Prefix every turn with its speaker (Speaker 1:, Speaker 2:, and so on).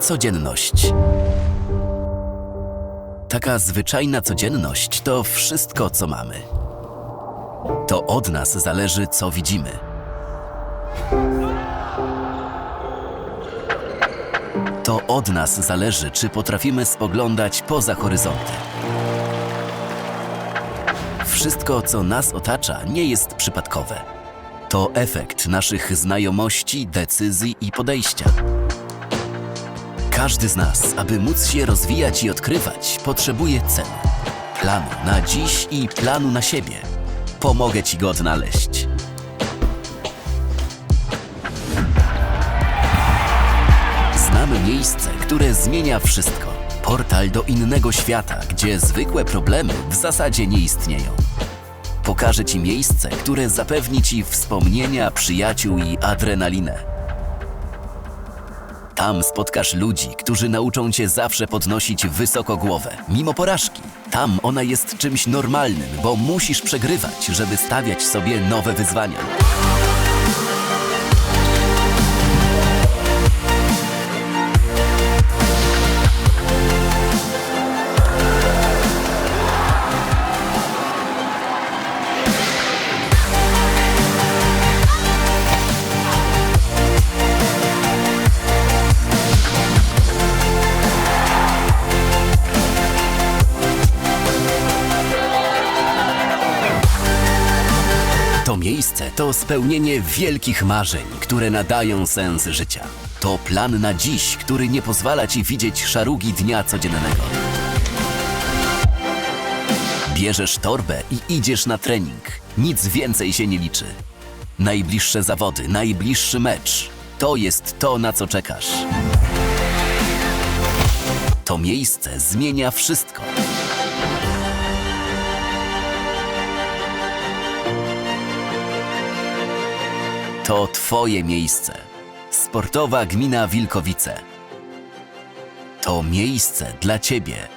Speaker 1: Codzienność. Taka zwyczajna codzienność to wszystko, co mamy. To od nas zależy, co widzimy. To od nas zależy, czy potrafimy spoglądać poza horyzonty. Wszystko, co nas otacza, nie jest przypadkowe. To efekt naszych znajomości, decyzji i podejścia. Każdy z nas, aby móc się rozwijać i odkrywać, potrzebuje celu. Planu na dziś i planu na siebie. Pomogę Ci go odnaleźć. Znamy miejsce, które zmienia wszystko. Portal do innego świata, gdzie zwykłe problemy w zasadzie nie istnieją. Pokażę Ci miejsce, które zapewni Ci wspomnienia, przyjaciół i adrenalinę. Tam spotkasz ludzi, którzy nauczą cię zawsze podnosić wysoko głowę, mimo porażki. Tam ona jest czymś normalnym, bo musisz przegrywać, żeby stawiać sobie nowe wyzwania. To miejsce to spełnienie wielkich marzeń, które nadają sens życia. To plan na dziś, który nie pozwala ci widzieć szarugi dnia codziennego. Bierzesz torbę i idziesz na trening. Nic więcej się nie liczy. Najbliższe zawody, najbliższy mecz. To jest to, na co czekasz. To miejsce zmienia wszystko. To Twoje miejsce. Sportowa Gmina Wilkowice. To miejsce dla Ciebie.